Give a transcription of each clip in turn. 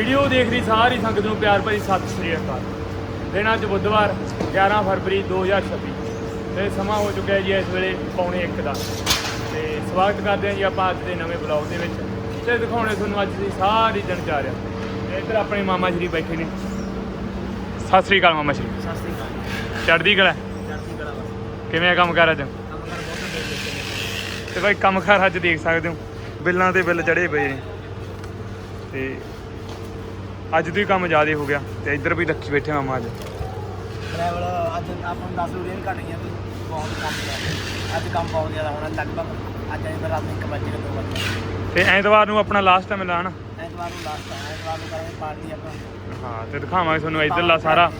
Video ਦੇਖ ਰਹੀ ਸਾਰੀ ਸੰਗਤ ਨੂੰ ਪਿਆਰ ਭਰੀ ਸਤਿ ਸ੍ਰੀ ਅਕਾਲ। ਦਿਨ ਅੱਜ ਬੁੱਧਵਾਰ 11 ਫਰਵਰੀ 2026 ਤੇ ਸਮਾਂ ਹੋ ਚੁੱਕਿਆ ਹੈ ਜੀ ਇਸ ਵੇਲੇ ਪੌਣੇ 1 ਦਾ। ਤੇ ਸਵਾਗਤ ਕਰਦੇ ਹਾਂ ਜੀ ਆਪਾਂ ਅੱਜ ਦੇ ਨਵੇਂ ਬਲੌਗ ਦੇ ਵਿੱਚ। ਤੇ ਦਿਖਾਉਣੇ ਤੁਹਾਨੂੰ ਅੱਜ ਦੀ ਸਾਰੀ ਦਿਨਚਾਰਿਆ ਇੱਧਰ ਆਪਣੇ ਮਾਮਾ ਸ਼੍ਰੀ ਬੈਠੇ ਨੇ। ਸਤਿ ਸ੍ਰੀ ਅਕਾਲ ਮਾਮਾ ਸ਼੍ਰੀ। ਸਤਿ ਸ੍ਰੀ ਅਕਾਲ। ਚੜ੍ਹਦੀ ਕਲਾ? ਚੜ੍ਹਦੀ ਕਲਾ ਬਸ। ਕਿਵੇਂ ਆ ਕੰਮ ਕਰ ਅੱਜ? ਤੇ ਭਾਈ ਕੰਮ ਕਾਰ ਅੱਜ ਦੇਖ ਸਕਦੇ ਹੋ। ਬਿੱਲਾਂ ਤੇ ਬਿੱਲ ਚੜੇ ਪਏ ਨੇ। ਤੇ ਅੱਜ ਤੋਂ ਹੀ ਕੰਮ ਜ਼ਿਆਦਾ ਹੋ ਗਿਆ ਤੇ ਇੱਧਰ ਵੀ ਰੱਖੀ ਬੈਠੇ ਮਾਮਾ ਅੱਜ। ਡਰਾਈਵਰ ਅੱਜ ਆਪਾਂ ਨੂੰ 10 ਰੁਪਏ ਘਟਣੀਆਂ ਤੇ ਬਹੁਤ ਕੰਮ ਜ਼ਿਆਦਾ ਅੱਜ ਕੰਮ ਬਹੁਤ ਜ਼ਿਆਦਾ ਹੋਣਾ ਲਗਭਗ ਅੱਜ ਅਸੀਂ ਰਾਤ ਨੂੰ 1 ਵਜੇ ਤੋਂ 2 ਵਜੇ ਤੇ ਐਤਵਾਰ ਨੂੰ ਆਪਣਾ ਲਾਸਟ ਟਾਈਮ ਮਿਲਣਾ ਹਨਾ? ਐਤਵਾਰ ਨੂੰ ਲਾਸਟ ਹੈ ਐਤਵਾਰ ਨੂੰ ਕਰਾਂਗੇ ਪਾਰਟੀ ਆਪਾਂ। ਹਾਂ ਤੇ ਦਿਖਾਵਾਂਗੇ ਤੁਹਾਨੂੰ ਇੱਧਰਲਾ ਸਾਰਾ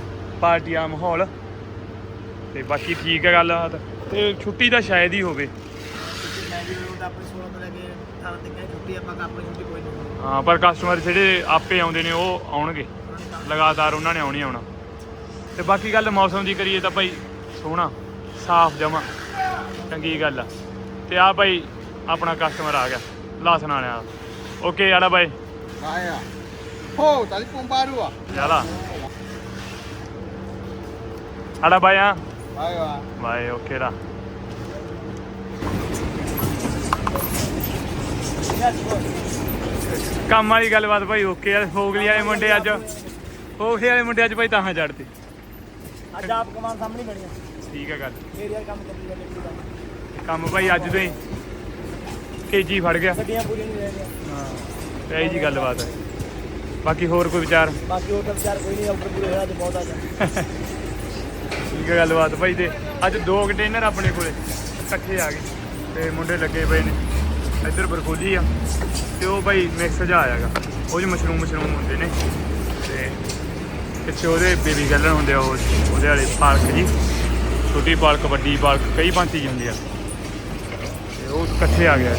ਪਾਰਟੀ ਆ ਮਾਹੌਲ। ਤੇ ਬਾਕੀ ਠੀਕ ਹੈ ਗੱਲਬਾਤ ਤੇ। ਛੁੱਟੀ ਤਾਂ ਸ਼ਾਇਦ ਹੀ ਹੋਵੇ। ਮੈਂ ਵੀ ਉਹ ਆਪਣੇ 16 ਤੋਂ ਲੈ ਕੇ 18 ਤੱਕ ਹੈ ਛੁੱਟੀ ਆਪਾਂ ਆਪਣੀ ਛੁੱਟੀ ਕੋਈ ਹਾਂ ਪਰ ਕਸਟਮਰ ਜਿਹੜੇ ਆਪੇ ਆਉਂਦੇ ਨੇ ਉਹ ਆਉਣਗੇ। ਲਗਾਤਾਰ ਉਹਨਾਂ ਨੇ ਆਉਣੀ ਹੀ ਆਉਣਾ। ਤੇ ਬਾਕੀ ਗੱਲ ਮੌਸਮ ਦੀ ਕਰੀਏ ਤਾਂ ਭਾਈ ਸੋਹਣਾ ਸਾਫ਼ ਜਮਾ ਚੰਗੀ ਗੱਲ ਆ। ਤੇ ਆ ਭਾਈ ਆਪਣਾ ਕਸਟਮਰ ਆ ਗਿਆ। ਲਾਸਨ ਵਾਲਿਆ ਓਕੇ ਆੜਾ baru ah. ਯਾਲਾ ਆੜਾ ਭਾਈ ਆ. ਭਾਈ ਓਕੇ ਦਾ ਕੰਮ ਵਾਲੀ ਗੱਲਬਾਤ ਭਾਈ ਓਕੇ ਆ। ਫੋਗਲੀ ਵਾਲੇ ਮੁੰਡੇ ਅੱਜ। ਫੋਗਲੀ ਵਾਲੇ ਮੁੰਡੇ ਅੱਜ ਭਾਈ ਤਾਂ ਚੜਦੇ ਅੱਜ ਆਪ ਕਮਾਨ ਸਾਹਮਣੇ ਬਣੀ ਆ। ਠੀਕ ਹੈ ਗੱਲ। ਮੇਰੀ ਯਾਰ ਕੰਮ ਚੱਲੀ ਜਾਂਦੇ ਪੂਰੀ ਕੰਮ ਭਾਈ ਅੱਜ ਤੋਂ ਹੀ ਕੇਜੀ ਫੜ ਗਿਆ। ਗੱਡੀਆਂ ਪੂਰੀਆਂ ਨਹੀਂ ਰਹਿ ਗਈਆਂ। ਹਾਂ ਤੇ ਇਹ ਜੀ ਗੱਲਬਾਤ ਹੈ ਬਾਕੀ ਹੋਰ ਕੋਈ ਵਿਚਾਰ? ਬਾਕੀ ਤਾਂ ਵਿਚਾਰ ਕੋਈ ਨਹੀਂ ਆਊਟਰ ਪੂਰੇ ਹੋਇਆ ਅੱਜ ਬਹੁਤ ਆ ਗਿਆ ਠੀਕ ਹੈ ਗੱਲਬਾਤ ਭਾਈ ਤੇ। ਅੱਜ ਦੋ ਕੰਟੇਨਰ ਆਪਣੇ ਕੋਲੇ ਇਕੱਠੇ ਆ ਗਏ। ਤੇ ਮੁੰਡੇ ਲੱਗੇ ਪਏ ਨੇ। ਇੱਧਰ ਬਰਕੋਲੀ ਆ ਤੇ ਉਹ ਭਾਈ ਮਿਕਸ ਜਾ ਆਇਆਗਾ ਉਹ ਜੀ ਮਸ਼ਰੂਮ ਮਸ਼ਰੂਮ ਹੁੰਦੇ ਨੇ। ਤੇ ਪਿੱਛੇ ਉਹਦੇ ਬੇਬੀ ਗੈਲਨ ਹੁੰਦੇ ਆ ਉਹ ਉਹਦੇ ਵਾਲੇ ਪਾਲਕ ਜੀ। ਛੋਟੀ ਪਾਲਕ ਵੱਡੀ ਪਾਲਕ ਕਈ ਭਾਂਤੀ ਜੀ ਹੁੰਦੀ ਆ। ਤੇ ਉਹ ਇਕੱਠੇ ਆ ਗਿਆ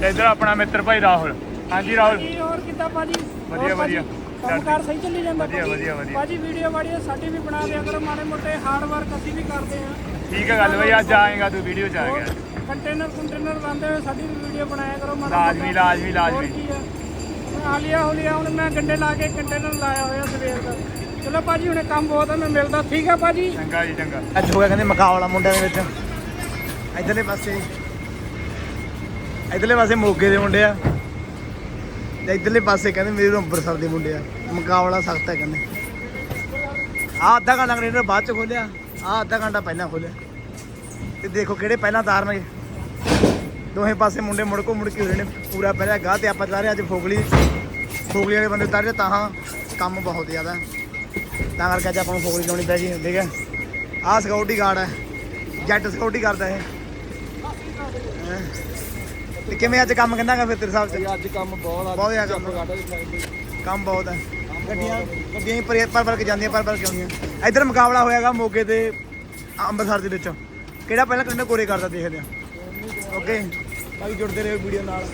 ਤੇ ਇੱਧਰ ਆਪਣਾ ਮਿੱਤਰ ਭਾਈ ਰਾਹੁਲ। ਹਾਂਜੀ ਰਾਹੁਲ। ਹੋਰ ਕਿੱਦਾਂ ਭਾਜੀ? ਵਧੀਆ, ਵਧੀਆ। ਕੰਮਕਾਰ ਸਹੀ ਚੱਲੀ ਜਾਂਦਾ ਵਧੀਆ? ਵਧੀਆ, ਵਧੀਆ। ਭਾਜੀ ਵੀਡੀਓ ਵਾੜੀ ਸਾਡੀ ਵੀ ਬਣਾ ਦਿਆ ਕਰੋ ਮਾੜੇ ਮੋਟੇ ਹਾਰਡ ਵਰਕ ਅਸੀਂ ਵੀ ਕਰਦੇ ਆ ਠੀਕ ਹੈ ਗੱਲ ਬਈ ਅੱਜ ਆਏਗਾ ਤੂੰ ਵੀਡੀਓ ਚ ਆ ਗਿਆ ਕੰਟੇਨਰ ਕੰਟੇਨਰ ਲਾਉਂਦੇ ਹੋਏ ਸਾਡੀ ਵੀ ਵੀਡੀਓ ਬਣਾਇਆ ਕਰੋ ਮਾੜਾ ਲਾਜ਼ਮੀ। ਲਾਜ਼ਮੀ, ਲਾਜ਼ਮੀ। ਹਾਲੀਆ ਹੁਲੀਆ ਹੁਣ ਮੈਂ ਗੰਡੇ ਲਾ ਕੇ ਕੰਟੇਨਰ ਲਾਇਆ ਹੋਇਆ ਸਵੇਰ ਦਾ। ਚਲੋ ਭਾਜੀ ਹੁਣੇ ਕੰਮ ਬਹੁਤ ਆ ਮੈਂ ਮਿਲਦਾ। ਠੀਕ ਆ ਭਾਜੀ? ਚੰਗਾ ਜੀ ਚੰਗਾ। ਅੱਜ ਹੋ ਗਿਆ ਕਹਿੰਦੇ ਮੁਕਾਬਲਾ ਮੁੰਡਿਆਂ ਦੇ ਵਿੱਚ। ਇਧਰਲੇ ਪਾਸੇ। ਇਧਰਲੇ ਪਾਸੇ ਮੋਗੇ ਦੇ ਮੁੰਡੇ ਆ। ਤੇ ਇਧਰਲੇ ਪਾਸੇ ਕਹਿੰਦੇ ਮੇਰੇ ਅੰਮ੍ਰਿਤਸਰ ਦੇ ਮੁੰਡੇ ਆ। ਮੁਕਾਬਲਾ ਸਖਤ ਹੈ ਕਹਿੰਦੇ। ਆ ਅੱਧਾ ਘੰਟਾ ਕੰਟੇਨਰ ਬਾਅਦ ਚ ਖੋਲਿਆ। ਆ ਅੱਧਾ ਘੰਟਾ ਪਹਿਲਾਂ ਖੋਲਿਆ ਤੇ ਦੇਖੋ ਕਿਹੜੇ ਪਹਿਲਾਂ ਤਾਰਨਗੇ ਦੋਹੇ ਪਾਸੇ ਮੁੰਡੇ ਮੁੜ ਕੋ ਮੁੜ ਕੇ ਹੋਏ ਨੇ ਪੂਰਾ ਪਹਿਲਾਂ ਗਾਹ ਤੇ ਆਪਾਂ ਜਾ ਰਹੇ ਅੱਜ ਫੋਗਲੀ ਫੋਗਲੀ ਵਾਲੇ ਬੰਦੇ ਉਤਾਰੇ ਤਾਂ ਹਾਂ ਕੰਮ ਬਹੁਤ ਜ਼ਿਆਦਾ। ਤਾਂ ਕਰਕੇ ਅੱਜ ਆਪਾਂ ਨੂੰ ਫੋਗਲੀ ਲਾਉਣੀ ਪੈ ਗਈ ਠੀਕ ਹੈ। ਆਹ ਸਿਕਿਉਰਿਟੀ ਗਾਰਡ ਹੈ। ਜੈਟ ਸਿਕਿਉਰਿਟੀ ਕਰਦਾ ਇਹ। ਹੈਂ। ਤੇ ਕਿਵੇਂ ਅੱਜ ਕੰਮ ਕਿੰਨਾ ਗਾ ਫਿਰ ਤੇਰੇ ਹਿਸਾਬ ਚ? ਅੱਜ ਕੰਮ ਬਹੁਤ ਆ ਬਹੁਤ ਕੰਮ। ਕੰਮ ਬਹੁਤ ਹੈ ਗੱਡੀਆਂ ਗੱਡੀਆਂ ਹੀ ਪਰ ਪਰ ਪਰ ਕੇ ਜਾਂਦੀਆਂ ਪਰ ਪਰ ਕੇ ਆਉਂਦੀਆਂ। ਇੱਧਰ ਮੁਕਾਬਲਾ ਹੋਇਆਗਾ ਮੋਗੇ ਤੇ ਅੰਮ੍ਰਿਤਸਰ ਦੇ ਵਿੱਚ। ਕਿਹੜਾ ਪਹਿਲਾਂ ਕਿੰਨੇ ਕੋਰੇ ਕਰਦਾ ਦੇਖਦੇ ਆ ਓਕੇ ਬਾਕੀ ਜੁੜਦੇ ਰਹੋ ਵੀਡੀਓ ਨਾਲ।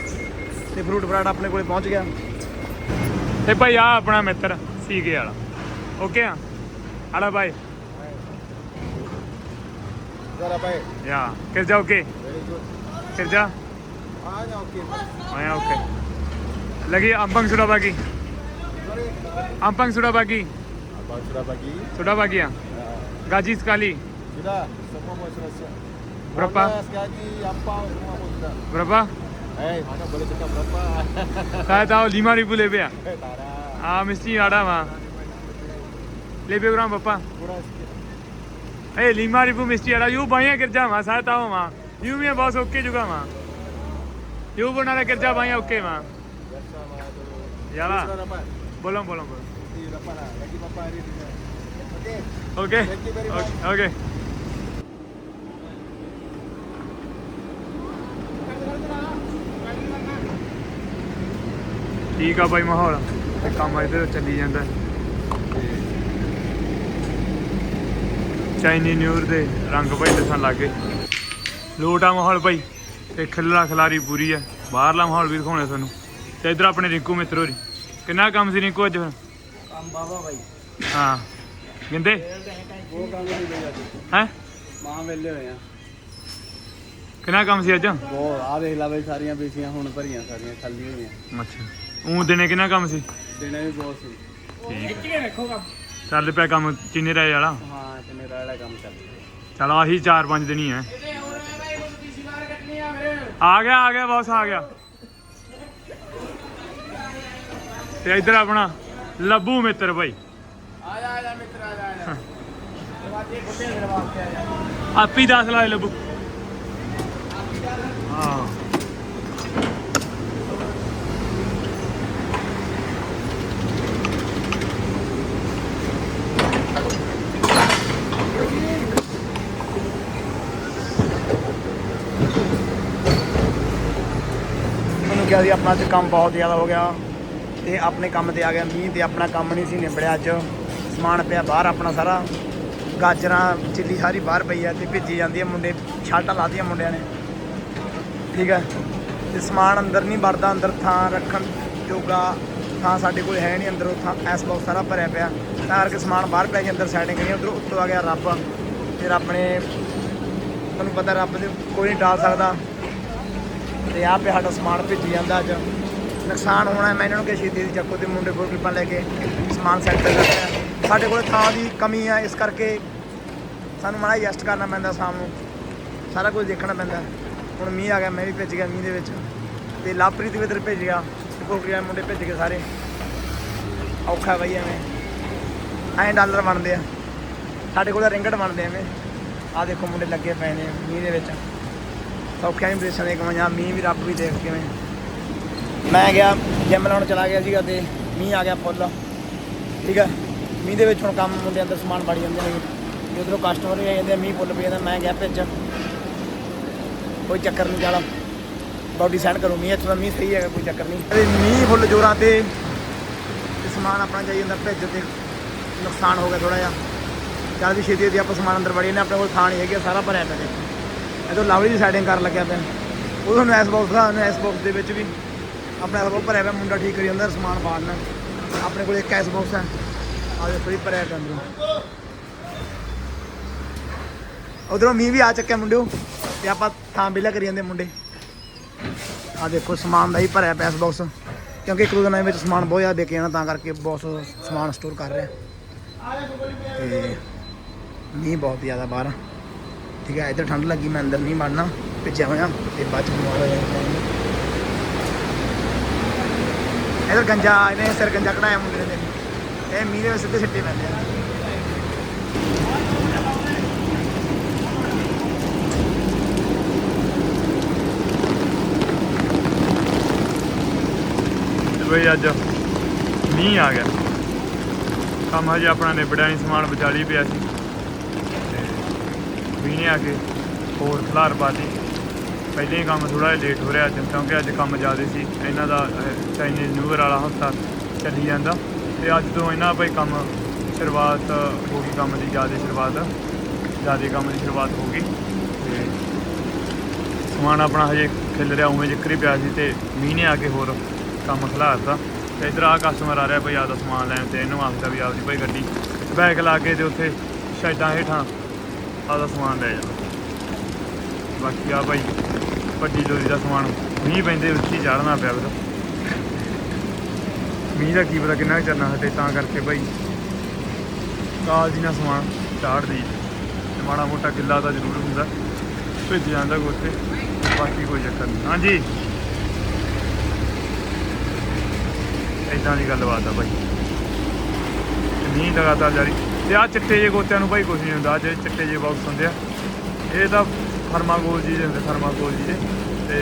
ਤੇ ਫਰੂਟ ਫਰਾਟ ਆਪਣੇ ਕੋਲੇ ਪਹੁੰਚ ਗਿਆ। ਤੇ ਭਾਈ ਆ ਆਪਣਾ ਮਿੱਤਰ ਸੀਗੇ ਵਾਲਾ। ਓਕੇ ਆ? ਭਾਈ. ਯਾ ਕਿਰ ਜਾ ਓਕੇ. ਕਿਰ ਜਾ. ਆਇਆ okay lagi ampang sudah pagi ampang sudah pagi Abang sudah bagi? sudah pagi ya Ya. gaji sekali Sudah, semua mau selesai. Berapa? Bonus, gaji, ampau, semua mau sudah. berapa Eh, mana boleh cakap berapa? saya tahu 5000 lebih ya Eh, tak ada. ah mesti ada mah lebih kurang berapa Kurang sikit. Eh, lima ribu mesti ada. You banyak kerja mah, saya tahu mah. You punya bos oke juga mah. You pun ada kerja banyak oke mah. Biasa mah tu. Yalah, Sudah dapat? Bolong bolong bolong. Gaji berapa hari ni? Okey. Oke, oke. oke. ਠੀਕ ਆ ਬਾਈ ਮਾਹੌਲ ਤੇ ਕੰਮ ਇੱਧਰ ਚੱਲੀ ਜਾਂਦਾ ਚਾਈਨੀ ਨਿਊਰ ਦੇ ਰੰਗ ਭਾਈ ਦੱਸਣ ਲੱਗੇ ਲੋਟਾ ਮਾਹੌਲ ਭਾਈ ਤੇ ਖਿਲਰਾ ਖਿਲਾਰੀ ਪੂਰੀ ਆ ਬਾਹਰਲਾ ਮਾਹੌਲ ਵੀ ਦਿਖਾਉਣਾ ਤੁਹਾਨੂੰ ਤੇ ਇੱਧਰ ਆਪਣੇ ਰਿੰਕੂ ਮਿੱਤਰ ਹੋਰੀ ਕਿੰਨਾ ਕੰਮ ਸੀ ਰਿੰਕੂ ਅੱਜ? ਫਿਰ ਕੰਮ ਬਾਬਾ ਬਾਈ। ਹਾਂ। ਗਿੰਦੇ? ਉਹ ਕੰਮ ਨਹੀਂ ਗਈ ਅੱਜ ਹੈ? ਮਾਂ ਵੇਲੇ ਹੋਏ ਆ। ਕਿੰਨਾ ਕੰਮ ਸੀ ਅੱਜ? ਬਹੁਤ। ਆ ਦੇਖ ਲਾ ਬਈ ਸਾਰੀਆਂ ਬੀਸੀਆਂ ਹੁਣ ਭਰੀਆਂ ਸਾਰੀਆਂ ਖਾਲੀ ਹੋਈਆਂ। ਅੱਛਾ। ਉਹ ਦਿਨੇ ਕਿੰਨਾ ਕੰਮ ਸੀ? ਦਿਨੇ ਵੀ ਬਹੁਤ ਸੀ। ਠੀਕ ਕੰਮ। ਚੱਲ ਪਿਆ ਕੰਮ ਚੀਨੀ ਰਾਏ ਵਾਲਾ। ਹਾਂ ਕਿੰਨੇ ਦਾ ਵਾਲਾ ਕੰਮ ਚੱਲ ਚਲ ਆਹੀ 4-5 ਦਿਨ ਹੀ ਹੈ ਆ ਗਿਆ ਆ ਗਿਆ ਬੌਸ ਆ ਗਿਆ। ਤੇ ਇੱਧਰ ਆਪਣਾ ਲੱਭੂ ਮਿੱਤਰ ਬਾਈ। ਆ ਜਾ ਆ ਜਾ ਮਿੱਤਰ ਆ ਜਾ ਆ ਜਾ ਦਰਵਾਜ਼ੇ ਖੁੱਲੇ ਮੇਰੇ ਵਾਸਤੇ ਆ ਜਾ ਆਪੀ ਦੱਸ ਲਾਏ ਲੱਭੂ। ਹਾਂ। ਮੈਨੂੰ ਕਿਹਾ ਸੀ ਆਪਣਾ ਅੱਜ ਕੰਮ ਬਹੁਤ ਜ਼ਿਆਦਾ ਹੋ ਗਿਆ। ਤੇ ਆਪਣੇ ਕੰਮ ਤੇ ਆ ਗਿਆ। ਮੀਂਹ ਤੇ ਆਪਣਾ ਕੰਮ ਨਹੀਂ ਸੀ ਨਿਬੜਿਆ ਅੱਜ। ਸਮਾਨ ਪਿਆ ਬਾਹਰ ਆਪਣਾ ਸਾਰਾ। ਗਾਜਰਾਂ, ਚਿੱਲੀ ਸਾਰੀ ਬਾਹਰ ਪਈ ਆ ਤੇ ਭਿੱਜੀ ਜਾਂਦੀ ਆ ਮੁੰਡੇ। ਛਾਲਟਾਂ ਲਾਦੀਆਂ ਮੁੰਡਿਆਂ ਨੇ। ਠੀਕ ਹੈ ਤੇ ਸਮਾਨ ਅੰਦਰ ਨਹੀਂ ਵੜਦਾ, ਅੰਦਰ ਥਾਂ ਰੱਖਣ ਜੋਗਾ ਥਾਂ ਸਾਡੇ ਕੋਲ ਹੈ ਨਹੀਂ ਅੰਦਰ। ਉਹ ਥਾਂ ਐਸ ਬਾਕਸ ਸਾਰਾ ਭਰਿਆ ਪਿਆ। ਤਾਂ ਕਰਕੇ ਸਮਾਨ ਬਾਹਰ ਪੈ ਗਿਆ, ਅੰਦਰ ਸੈਟਿੰਗ ਨਹੀਂ ਉਧਰ ਉੱਤੋਂ ਆ ਗਿਆ ਰੱਬ। ਤੇ ਰੱਬ ਨੇ ਤੁਹਾਨੂੰ ਪਤਾ ਰੱਬ ਦੇ ਕੋਈ ਨਹੀਂ ਟਾਲ ਸਕਦਾ। ਤੇ ਆਹ ਪਿਆ ਸਾਡਾ ਸਮਾਨ ਭੇਜੀ ਜਾਂਦਾ ਅੱਜ। ਨੁਕਸਾਨ ਹੋਣਾ ਮੈਂ ਇਹਨਾਂ ਨੂੰ ਕਿ ਛੇਤੀ ਦੀ ਚੱਕੋ ਤੇ ਮੁੰਡੇ ਕੋਲ ਕਿਰਪਾ ਲੈ ਕੇ ਸਮਾਨ ਸੈਕਟਰ ਕਰ ਰਿਹਾ ਸਾਡੇ ਕੋਲ ਥਾਂ ਦੀ ਕਮੀ ਹੈ ਇਸ ਕਰਕੇ ਸਾਨੂੰ ਮਾੜਾ ਐਡਜਸਟ ਕਰਨਾ ਪੈਂਦਾ ਸ਼ਾਮ ਨੂੰ। ਸਾਰਾ ਕੁਝ ਦੇਖਣਾ ਪੈਂਦਾ। ਹੁਣ ਮੀਂਹ ਆ ਗਿਆ, ਮੈਂ ਵੀ ਭਿੱਜ ਗਿਆ ਮੀਂਹ ਦੇ ਵਿੱਚ। ਤੇ ਲਾਪਰੀਤ ਵੀ ਇੱਧਰ ਭਿੱਜ ਗਿਆ। ਤੇ ਕੋਕਰੀਆ ਮੁੰਡੇ ਭਿੱਜ ਗਏ ਸਾਰੇ। ਔਖਾ ਬਈ ਐਵੇਂ। ਐਂ ਡਾਲਰ ਬਣਦੇ ਆ। ਸਾਡੇ ਕੋਲ ਰਿੰਗਟ ਬਣਦੇ ਐਵੇਂ। ਆ ਦੇਖੋ ਮੁੰਡੇ ਲੱਗੇ ਪਏ ਨੇ ਮੀਂਹ ਦੇ ਵਿੱਚ। ਸੌਖਿਆਂ ਵੀ ਬ੍ਰੇਸ਼ਾਂ ਦੇ ਕਮਾਈਆਂ ਮੀਂਹ ਵੀ ਰੱਬ ਵੀ ਦੇਖ ਕਿਵੇਂ। ਮੈਂ ਗਿਆ, ਜਿਮ ਲਾਉਣ ਚਲਾ ਗਿਆ ਸੀਗਾ ਤੇ ਮੀਂਹ ਆ ਗਿਆ ਫੁੱਲ। ਠੀਕ ਹੈ ਮੀਂਹ ਦੇ ਵਿੱਚ ਹੁਣ ਕੰਮ ਮੁੰਡੇ ਅੰਦਰ ਸਮਾਨ ਵੜ ਜਾਂਦੇ ਨੇ। ਤੇ ਉਧਰੋਂ ਕਸਟਮਰ ਵੀ ਆ ਜਾਂਦੇ ਮੀਂਹ ਫੁੱਲ ਪਈ ਜਾਂਦਾ, ਮੈਂ ਗਿਆ ਭਿੱਜ। ਕੋਈ ਚੱਕਰ ਨਹੀਂ ਜਾਲਾ ਬਾਡੀ ਸੈਂਡ ਕਰੋ, ਮੀਂਹ ਇੱਥੋਂ ਦਾ ਮੀਂਹ ਸਹੀ ਹੈਗਾ, ਕੋਈ ਚੱਕਰ ਨਹੀਂ। ਤੇ ਮੀਂਹ ਫੁੱਲ ਜੋਰਾਂ ਤੇ ਸਮਾਨ ਆਪਣਾ ਜਾਈ ਜਾਂਦਾ ਭਿੱਜ ਤੇ। ਨੁਕਸਾਨ ਹੋ ਗਿਆ ਥੋੜਾ ਜਿਹਾ। ਚੱਲ ਵੀ ਛੇਤੀ ਛੇਤੀ ਆਪਾਂ ਸਮਾਨ ਅੰਦਰ ਵੜੀ ਨੇ ਆਪਣੇ ਕੋਲ ਥਾਂ ਨਹੀਂ ਹੈਗੀ ਸਾਰਾ ਭਰਿਆ ਪਿਆ ਦੇਖੋ ਇਹ ਤੋਂ ਲਵਲੀ ਦੀ ਸਾਈਡਿੰਗ ਕਰਨ ਲੱਗਿਆ ਪਿਆ ਉਹ ਤੁਹਾਨੂੰ ਐਸ ਬਾਕਸ ਦਾ ਐਸ ਬਾਕਸ ਦੇ ਵਿੱਚ ਵੀ ਆਪਣਾ ਐਸ ਭਰਿਆ ਪਿਆ ਮੁੰਡਾ ਠੀਕ ਕਰੀ ਜਾਂਦਾ, ਸਮਾਨ ਬਾੜਨਾ ਆਪਣੇ ਕੋਲ ਇੱਕ ਕੈਸ਼ ਬਾਕਸ ਹੈ। ਆ ਦੇਖੋ ਇਹ ਭਰਿਆ ਪਿਆ ਅੰਦਰੋਂ। ਉਧਰੋਂ ਮੀਂਹ ਵੀ ਆ ਚੱਕਿਆ ਮੁੰਡਿਓ, ਤੇ ਆਪਾਂ ਥਾਂ ਵਿਹਲਾ ਕਰੀ ਜਾਂਦੇ ਮੁੰਡੇ। ਆ ਦੇਖੋ, ਸਮਾਨ ਦਾ ਹੀ ਭਰਿਆ ਪਿਆ ਬਾਕਸ ਕਿਉਂਕਿ ਇੱਕ ਦੋ ਦਿਨਾਂ ਵਿੱਚ ਸਮਾਨ ਬਹੁਤ ਜ਼ਿਆਦਾ ਵਿਕ ਜਾਣਾ, ਤਾਂ ਕਰਕੇ ਬਾਕਸ ਸਮਾਨ ਸਟੋਰ ਕਰ ਰਿਹਾ ਤੇ ਮੀਂਹ ਬਹੁਤ ਜ਼ਿਆਦਾ ਬਾਹਰ ਠੀਕ ਹੈ, ਇੱਧਰ ਠੰਡ ਲੱਗੀ, ਮੈਂ ਅੰਦਰ ਨਹੀਂ ਵੜਨਾ ਭਿੱਜਿਆ ਹੋਇਆ, ਤੇ ਬਾਅਦ ਚ ਬਿਮਾਰ ਹੋ ਜਾਣਾ। ਇੱਧਰ ਗੰਜਾ, ਇਹਨੇ ਸਿਰ ਗੰਜਾ ਕਢਾਇਆ ਮੁੰਡੇ ਨੇ ਇਹ ਮੀਂਹ ਦੇ ਵਿੱਚ ਸਿੱਧੇ ਸਿੱਟੇ ਪੈਂਦੇ ਆ। ਬਈ ਅੱਜ ਮੀਂਹ ਆ ਗਿਆ। ਕੰਮ ਹਜੇ ਆਪਣਾ ਨਿਬੜਿਆ ਨਹੀਂ ਸਮਾਨ ਵਿਚਾਲੀ ਪਿਆ ਸੀ। ਤੇ ਮੀਂਹ ਨੇ ਆ ਕੇ ਹੋਰ ਖਲਾਰ ਪਾਤੀ ਪਹਿਲੇ ਹੀ ਕੰਮ ਥੋੜਾ ਜਿਹਾ ਲੇਟ ਹੋ ਰਿਹਾ ਅੱਜ, ਕਿਉਂਕਿ ਅੱਜ ਕੰਮ ਜ਼ਿਆਦਾ ਸੀ। ਇਹਨਾਂ ਦਾ ਚਾਈਨੀਜ਼ ਨਿਊ ਇਅਰ ਵਾਲਾ ਹਫਤਾ ਚੱਲੀ ਜਾਂਦਾ। ਤੇ ਅੱਜ ਤੋਂ ਇਹਨਾਂ ਭਾਈ ਕੰਮ ਸ਼ੁਰੂਆਤ ਹੋ ਗਈ, ਕੰਮ ਦੀ ਜ਼ਿਆਦਾ ਸ਼ੁਰੂਆਤ, ਜ਼ਿਆਦਾ ਕੰਮ ਦੀ ਸ਼ੁਰੂਆਤ ਹੋ ਗਈ। ਤੇ ਸਮਾਨ ਆਪਣਾ ਹਜੇ ਖਿਲ ਰਿਹਾ, ਉਵੇਂ ਜਿਕਰ ਹੀ ਪਿਆ ਸੀ ਤੇ ਮੀਂਹ ਨੇ ਆ ਕੇ ਹੋਰ ਕੰਮ ਖਿਲਾਰਤਾ ਤੇ ਇਧਰ ਆ ਕਸਟਮਰ ਆ ਰਿਹਾ ਭਾਈ ਆਪਦਾ ਸਮਾਨ ਲੈਣ ਤੇ ਇਹਨੂੰ ਆਖਦਾ ਵੀ ਆਪਦੀ ਭਾਈ ਗੱਡੀ ਬੈਗ ਲਾ ਕੇ ਤੇ ਉੱਥੇ ਸ਼ੈਡਾਂ ਹੇਠਾਂ ਆਪਦਾ ਸਮਾਨ ਲੈ ਜਾ। ਬਾਕੀ ਆ ਭਾਈ ਵੱਡੀ ਲੋਰੀ ਦਾ ਸਮਾਨ, ਮੀਂਹ ਪੈਂਦੇ ਉੱਚੀ ਚੜਨਾ ਪਿਆ ਵੀਰ ਮੀਂਹ ਦਾ ਕੀ ਪਤਾ ਕਿੰਨਾ ਕੁ ਚੱਲਣਾ ਹਟੇ, ਤਾਂ ਕਰਕੇ ਭਾਈ ਕਾਲ ਦੀ ਨਾ ਸਮਾਨ ਚਾੜਦੀ ਤੇ ਮਾੜਾ ਮੋਟਾ ਗਿੱਲਾ ਤਾਂ ਜ਼ਰੂਰ ਹੁੰਦਾ। ਭੇਜ ਜਾਂਦਾ ਕੋਈ ਬਾਕੀ ਕੋਈ ਚੱਕਰ ਨਹੀਂ। ਹਾਂਜੀ। ਇਦਾਂ ਦੀ ਗੱਲਬਾਤ ਆ ਭਾਈ ਤੇ ਮੀਂਹ ਲਗਾਤਾਰ ਜਾਰੀ। ਤੇ ਆ ਚਿੱਟੇ ਜੇ ਗੋਤਿਆਂ ਨੂੰ ਭਾਈ ਕੁਝ ਨਹੀਂ ਹੁੰਦਾ ਜਿਹੜੇ ਚਿੱਟੇ ਜੇ ਬਾਕਸ ਹੁੰਦੇ ਆ, ਇਹ ਤਾਂ ਥਰਮਾਕੋਲ ਜੀ ਦੇ ਹੁੰਦੇ ਥਰਮਾਕੋਲ ਜੀ ਦੇ। ਤੇ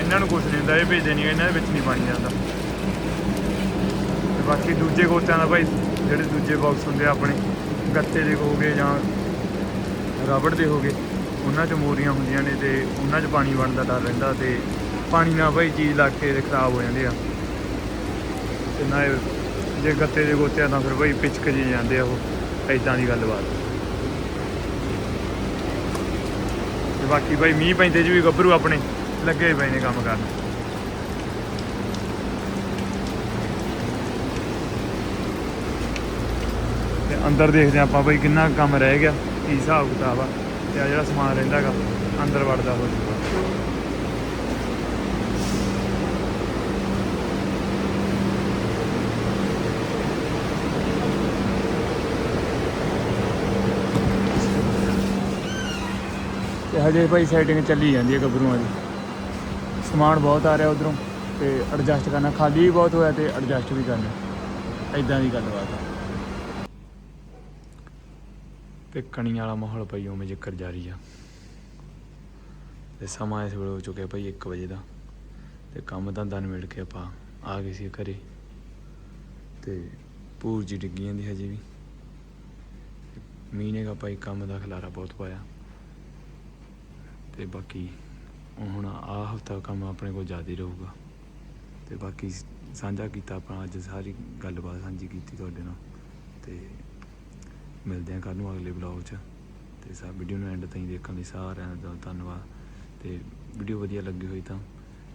ਇਹਨਾਂ ਨੂੰ ਕੁਝ ਨਹੀਂ ਹੁੰਦਾ, ਇਹ ਭੇਜਦੇ ਨਹੀਂ, ਇਹਨਾਂ ਦੇ ਵਿੱਚ ਨਹੀਂ ਪਾਣੀ ਜਾਂਦਾ। ਤੇ ਬਾਕੀ ਦੂਜੇ ਗੋਤਿਆਂ ਦਾ ਭਾਈ, ਜਿਹੜੇ ਦੂਜੇ ਬਾਕਸ ਹੁੰਦੇ ਆ ਆਪਣੇ, ਗੱਤੇ ਦੇ ਹੋ ਗਏ ਜਾਂ ਰਬੜ ਦੇ ਹੋ ਗਏ, ਉਹਨਾਂ 'ਚ ਮੋਰੀਆਂ ਹੁੰਦੀਆਂ ਨੇ ਤੇ ਉਹਨਾਂ 'ਚ ਪਾਣੀ ਵੜਨ ਦਾ ਡਰ ਰਹਿੰਦਾ ਤੇ ਪਾਣੀ ਨਾਲ ਭਾਈ ਚੀਜ਼ ਲੱਗ ਕੇ ਖਰਾਬ ਹੋ ਜਾਂਦੇ ਆ। ਤੇ ਨਾ ਇਹ ਜੇ ਗੱਤੇ ਦੇ ਗੋਤਿਆਂ ਤਾਂ ਫਿਰ ਭਾਈ ਪਿਚਕ ਜੀ ਜਾਂਦੇ ਆ ਉਹ ਐਦਾਂ ਦੀ ਗੱਲਬਾਤ। ਤੇ ਬਾਕੀ ਬਾਈ ਮੀਂਹ ਪੈਂਦੇ ਚ ਵੀ ਗੱਭਰੂ ਆਪਣੇ, ਲੱਗੇ ਪਏ ਨੇ ਕੰਮ ਕਰਨ। ਤੇ ਅੰਦਰ ਦੇਖਦੇ ਆਪਾਂ ਭਾਈ ਕਿੰਨਾ ਕੁ ਕੰਮ ਰਹਿ ਗਿਆ, ਕੀ ਹਿਸਾਬ ਕਿਤਾਬ ਆ, ਤੇ ਆ ਜਿਹੜਾ ਸਮਾਨ ਰਹਿੰਦਾਗਾ ਅੰਦਰ ਵੜਦਾ ਹੋ ਜੂਗਾ ਹਜੇ ਭਾਈ ਸੈਟਿੰਗ ਚੱਲੀ ਜਾਂਦੀ ਹੈ ਗੱਭਰੂਆਂ ਦੀ। ਸਮਾਨ ਬਹੁਤ ਆ ਰਿਹਾ ਉਧਰੋਂ ਤੇ ਐਡਜਸਟ ਕਰਨਾ, ਖਾਲੀ ਵੀ ਬਹੁਤ ਹੋਇਆ ਤੇ ਐਡਜਸਟ ਵੀ ਕਰਨਾ। ਐਦਾਂ ਦੀ ਗੱਲਬਾਤ ਹੈ ਤੇ ਕਣੀ ਵਾਲਾ ਮਾਹੌਲ ਭਾਈ ਉਵੇਂ ਜ਼ਿਕਰ ਜਾਰੀ ਆ। ਤੇ ਸਮਾਂ ਇਸ ਵੇਲੇ ਹੋ ਚੁੱਕਿਆ ਭਾਈ 1 ਵਜੇ ਦਾ। ਤੇ ਕੰਮ ਧੰਦਾ ਨਿਬੇੜ ਕੇ ਆਪਾਂ ਆ ਗਏ ਸੀ ਘਰੇ। ਤੇ ਪੂਰ ਜੀ ਡਿੱਗੀ ਜਾਂਦੀ ਹਜੇ ਵੀ। ਮੀਂਹ ਨੇ ਗਾ ਭਾਈ ਕੰਮ ਦਾ ਖਲਾਰਾ ਬਹੁਤ ਪਾਇਆ। ਤੇ ਬਾਕੀ ਹੁਣ ਆਹ ਹਫਤਾ ਕੰਮ ਆਪਣੇ ਕੋਲ ਜ਼ਿਆਦਾ ਹੀ ਰਹੂਗਾ। ਤੇ ਬਾਕੀ ਸਾਂਝਾ ਕੀਤਾ ਆਪਾਂ ਅੱਜ ਸਾਰੀ ਗੱਲਬਾਤ ਸਾਂਝੀ ਕੀਤੀ ਤੁਹਾਡੇ ਨਾਲ। ਤੇ ਮਿਲਦੇ ਹਾਂ ਕੱਲ੍ਹ ਨੂੰ ਅਗਲੇ ਬਲੌਗ 'ਚ। ਤੇ ਸਾ ਵੀਡੀਓ ਨੂੰ ਐਂਡ ਤਾਈਂ ਦੇਖਣ ਲਈ ਸਾਰਿਆਂ ਦਾ ਧੰਨਵਾਦ। ਤੇ ਵੀਡੀਓ ਵਧੀਆ ਲੱਗੀ ਹੋਈ ਤਾਂ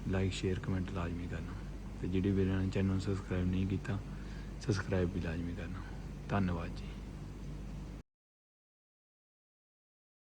ਲਾਈਕ ਸ਼ੇਅਰ ਕਮੈਂਟ ਲਾਜ਼ਮੀ ਕਰਨਾ। ਤੇ ਜਿਹੜੇ ਵੀਰਾਂ ਨੇ ਚੈਨਲ ਨੂੰ ਸਬਸਕ੍ਰਾਈਬ ਨਹੀਂ ਕੀਤਾ ਸਬਸਕ੍ਰਾਈਬ ਵੀ ਲਾਜ਼ਮੀ ਕਰਨਾ। ਧੰਨਵਾਦ ਜੀ।